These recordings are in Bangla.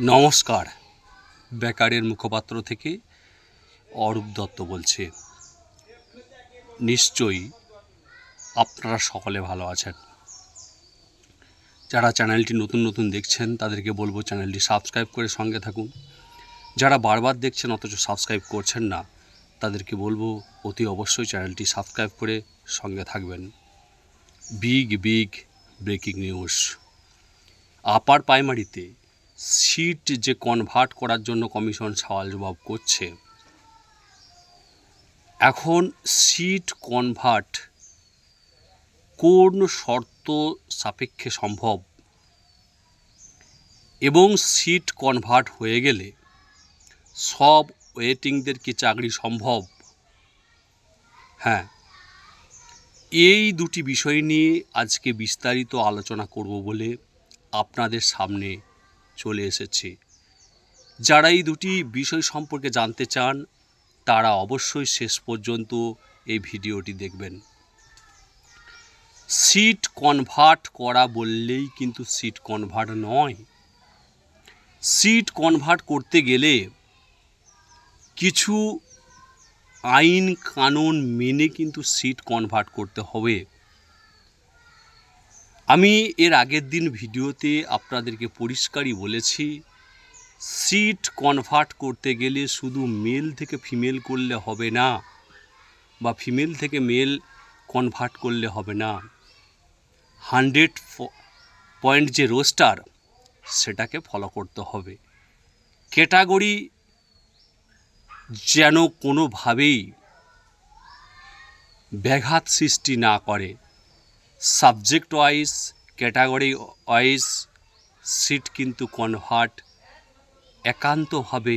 নমস্কার। বেকারের মুখপাত্র থেকে অরূপ দত্ত বলছি। নিশ্চয়ই আপনারা সকলে ভালো আছেন। যারা চ্যানেলটি নতুন নতুন দেখছেন, তাদেরকে বলব চ্যানেলটি সাবস্ক্রাইব করে সঙ্গে থাকুন। যারা বারবার দেখছেন, অথচ সাবস্ক্রাইব করছেন না, তাদেরকে বলব অতি অবশ্যই চ্যানেলটি সাবস্ক্রাইব করে সঙ্গে থাকবেন। Big big breaking news. Upper প্রাইমারিতে সিট যে কনভার্ট করার জন্য কমিশন সওয়াল জবাব করছে। এখন সিট কনভার্ট কোন শর্ত সাপেক্ষে সম্ভব? এবং সিট কনভার্ট হয়ে গেলে সব ওয়েটিংদের কি চাকরি সম্ভব? হ্যাঁ এই দুটি বিষয় নিয়ে আজকে বিস্তারিত আলোচনা করব বলে আপনাদের সামনে চলে এসেছি। যারা এই দুটি বিষয় সম্পর্কে জানতে চান, তারা অবশ্যই শেষ পর্যন্ত এই ভিডিওটি দেখবেন। সিট কনভার্ট করা বললেই কিন্তু সিট কনভার্ট নয়। সিট কনভার্ট করতে গেলে কিছু আইন কানুন মেনে কিন্তু সিট কনভার্ট করতে হবে। আমি এর আগের দিন ভিডিওতে আপনাদেরকে পরিষ্কারই বলেছি সিট কনভার্ট করতে গেলে শুধু মেল থেকে ফিমেল করলে হবে না, বা ফিমেল থেকে মেল কনভার্ট করলে হবে না। হান্ড্রেড পয়েন্ট যে রোস্টার সেটাকে ফলো করতে হবে। ক্যাটাগরি যেন কোনোভাবেই ব্যাঘাত সৃষ্টি না করে। Subject wise category wise seat কিন্তু কনভার্ট একান্তভাবে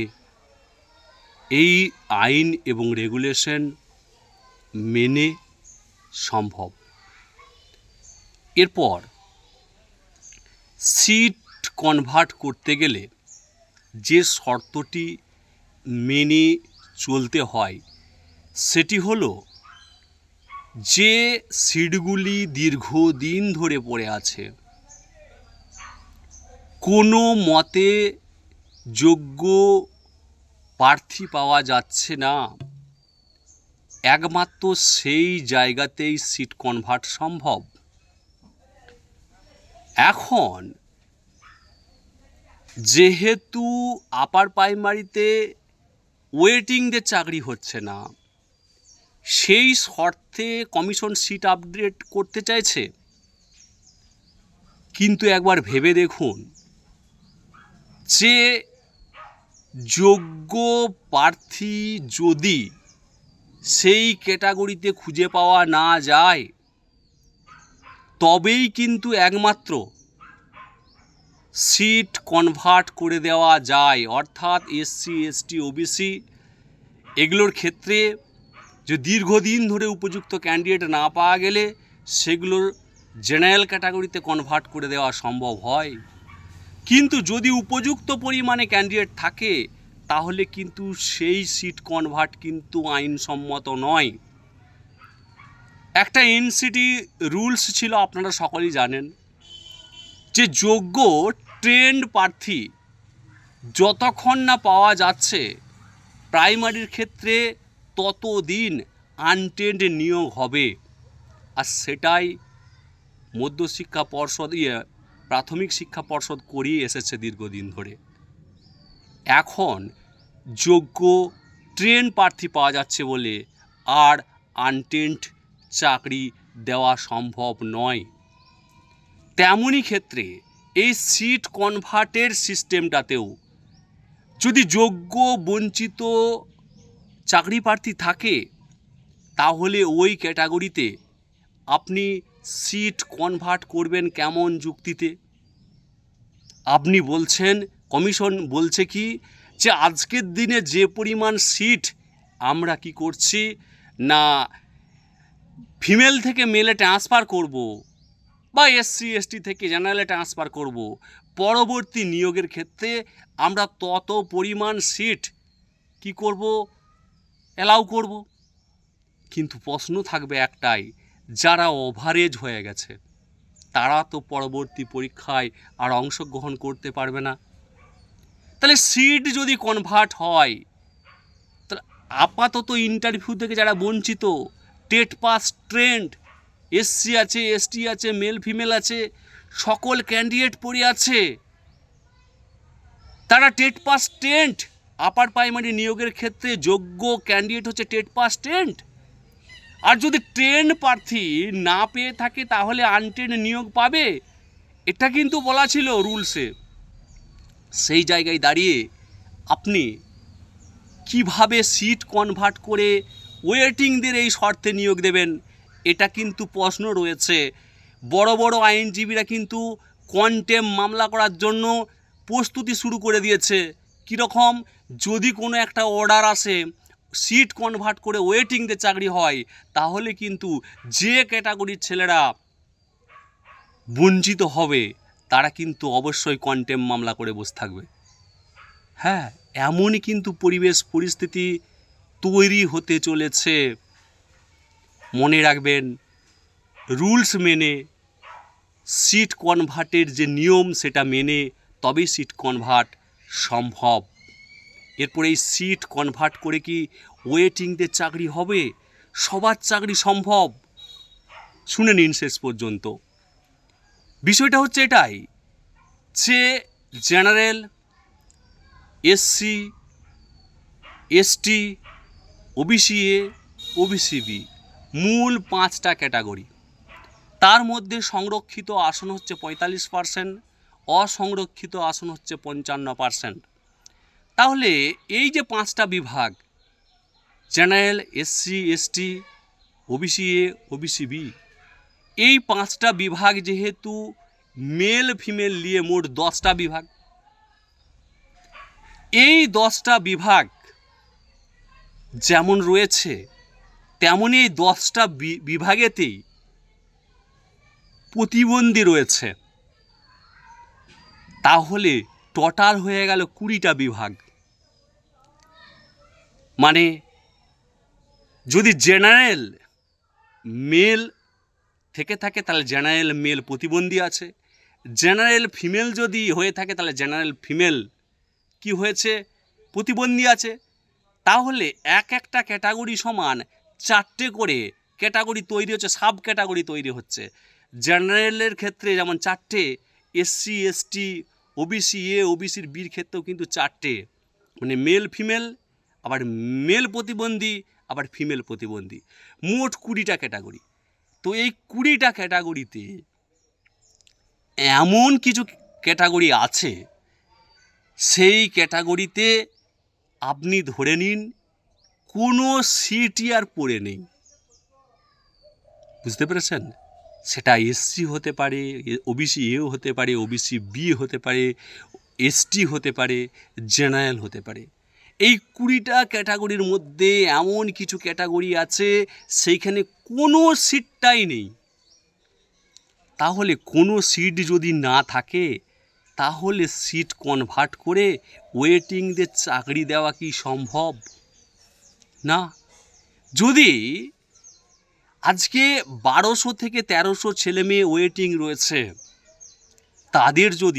এই আইন এবং রেগুলেশন মেনে সম্ভব। এরপর সিট কনভার্ট করতে গেলে যে শর্তটি মেনে চলতে হয়, সেটি হলো যে সিটগুলি দীর্ঘদিন ধরে পড়ে আছে, কোনো মতে যোগ্য প্রার্থী পাওয়া যাচ্ছে না। একমাত্র সেই জায়গাতেই সিট কনভার্ট সম্ভব। এখন, যেহেতু আপার প্রাইমারিতে ওয়েটিংদের চাকরি হচ্ছে না সেই শর্তে কমিশন সিট আপডেট করতে চাইছে? কিন্তু একবার ভেবে দেখুন যে যোগ্য প্রার্থী যদি সেই ক্যাটাগরিতে খুঁজে পাওয়া না যায়, তবেই কিন্তু একমাত্র সিট কনভার্ট করে দেওয়া যায়। অর্থাৎ এসসি, এসটি, ওবিসি, এগুলোর ক্ষেত্রে যে দীর্ঘদিন ধরে উপযুক্ত ক্যান্ডিডেট না পাওয়া গেলে সেগুলোর জেনারেল ক্যাটাগরিতে কনভার্ট করে দেওয়া সম্ভব হয়। কিন্তু যদি উপযুক্ত পরিমাণে ক্যান্ডিডেট থাকে, তাহলে কিন্তু সেই সিট কনভার্ট কিন্তু আইনসম্মত নয়। একটা এনসিটি রুলস ছিল, আপনারা সকলেই জানেন, যে যোগ্য ট্রেন্ড প্রার্থী যতক্ষণ না পাওয়া যাচ্ছে প্রাইমারির ক্ষেত্রে ততদিন আনটেন্ড নিয়োগ হবে। আর সেটাই মধ্যশিক্ষা পর্ষদ ইয়ে প্রাথমিক শিক্ষা পর্ষদ করিয়ে এসেছে দীর্ঘদিন ধরে। এখন যোগ্য ট্রেন প্রার্থী পাওয়া যাচ্ছে বলে আর আনটেন্ট চাকরি দেওয়া সম্ভব নয়। তেমনই ক্ষেত্রে এই সিট কনভার্টের সিস্টেমটাতেও যদি যোগ্য, বঞ্চিত চাকরি প্রার্থী থাকে, তাহলে ওই ক্যাটাগরিতে আপনি সিট কনভার্ট করবেন কেমন যুক্তিতে? আপনি বলছেন, কমিশন বলছে কি, যে আজকের দিনে যে পরিমাণ সিট আমরা কি করছি, না ফিমেল থেকে মেলে ট্রান্সফার করব বা এসসি, এসটি থেকে জেনারেলে ট্রান্সফার করব, পরবর্তী নিয়োগের ক্ষেত্রে আমরা তত পরিমাণ সিট কি করব? অ্যালাউ করব। কিন্তু প্রশ্ন থাকবে একটাই, যারা ওভারেজ হয়ে গেছে, তারা তো পরবর্তী পরীক্ষায় আর অংশগ্রহণ করতে পারবে না। তাহলে সিট যদি কনভার্ট হয়, তাহলে আপাতত ইন্টারভিউ থেকে যারা বঞ্চিত, টেট পাস ট্রেন্ড, এসসি আছে, এসটি আছে মেল ফিমেল আছে, সকল ক্যান্ডিডেট পড়ে আছে, তারা TET pass trained upper primary নিয়োগের ক্ষেত্রে যোগ্য ক্যান্ডিডেট হচ্ছে টেট পাস টেন্ট আর যদি ট্রেন প্রার্থী না পেয়ে থাকে, তাহলে আনট্রেন নিয়োগ পাবে। এটা কিন্তু বলা ছিল রুলসে সেই জায়গায় দাঁড়িয়ে আপনি কীভাবে সিট কনভার্ট করে ওয়েটিংদের এই শর্তে নিয়োগ দেবেন, এটা কিন্তু প্রশ্ন রয়েছে। বড় বড় আইনজীবীরা কিন্তু কন্টেম মামলা করার জন্য প্রস্তুতি শুরু করে দিয়েছে। কীরকম? যদি কোনো একটা অর্ডার আসে সিট কনভার্ট করে ওয়েটিংদের চাকরি হয়, তাহলে কিন্তু যে ক্যাটাগরির ছেলেরা বঞ্চিত হবে, তারা কিন্তু অবশ্যই কন্টেম মামলা করে বসে থাকবে। হ্যাঁ এমনই কিন্তু পরিবেশ পরিস্থিতি তৈরি হতে চলেছে। মনে রাখবেন রুলস মেনে সিট কনভার্টের যে নিয়ম, সেটা মেনে তবেই সিট কনভার্ট সম্ভব। এরপরে এই সিট কনভার্ট করে কি ওয়েটিংদের চাকরি হবে? সবার চাকরি সম্ভব? শুনে নিন শেষ পর্যন্ত। বিষয়টা হচ্ছে এটাই যে general SC ST OBC A OBC B মূল পাঁচটা ক্যাটাগরি তার মধ্যে সংরক্ষিত আসন হচ্ছে পঁয়তাল্লিশ পার্সেন্ট অসংরক্ষিত আসন হচ্ছে পঞ্চান্ন পার্সেন্ট তাহলে এই যে পাঁচটা বিভাগ, general SC ST OBC A, OBC B, এই পাঁচটা বিভাগ যেহেতু মেল ফিমেল নিয়ে মোট দশটা বিভাগ। এই দশটা বিভাগ যেমন রয়েছে তেমনই এই দশটা বিভাগেতেই প্রতিবন্ধী রয়েছে। তাহলে টোটাল হয়ে গেল কুড়িটা বিভাগ। মানে যদি জেনারেল মেল থেকে থাকে, তাহলে জেনারেল মেল প্রতিবন্ধী আছে। জেনারেল ফিমেল যদি হয়ে থাকে, তাহলে জেনারেল ফিমেল কি হয়েছে? প্রতিবন্ধী আছে। তাহলে এক একটা ক্যাটাগরি সমান চারটে করে ক্যাটাগরি তৈরি হচ্ছে সাব ক্যাটাগরি তৈরি হচ্ছে। জেনারেলের ক্ষেত্রে যেমন চারটে এসসি এসটি ওবিসি এ ওবিসির বির ক্ষেত্রেও কিন্তু চারটে। মানে মেল ফিমেল আবার মেল প্রতিবন্ধী, আবার ফিমেল প্রতিবন্ধী। মোট কুড়িটা ক্যাটাগরি তো এই কুড়িটা ক্যাটাগরিতে এমন কিছু ক্যাটাগরি আছে, সেই ক্যাটাগরিতে আপনি ধরে নিন, কোনো সিটি আর পড়ে নেই। বুঝতে পেরেছেন? সেটা এসসি হতে পারে ওবিসি এও হতে পারে ওবিসি বি হতে পারে এসটি হতে পারে, জেনারেল হতে পারে। এই কুড়িটা ক্যাটাগরির মধ্যে এমন কিছু ক্যাটাগরি আছে, সেইখানে কোনো সিটটাই নেই। তাহলে কোনো সিট যদি না থাকে, তাহলে সিট কনভার্ট করে ওয়েটিংদের চাকরি দেওয়া কি সম্ভব? না। যদি আজকে বারোশো থেকে তেরোশো ছেলে মেয়ে ওয়েটিং রয়েছে। তাদের যদি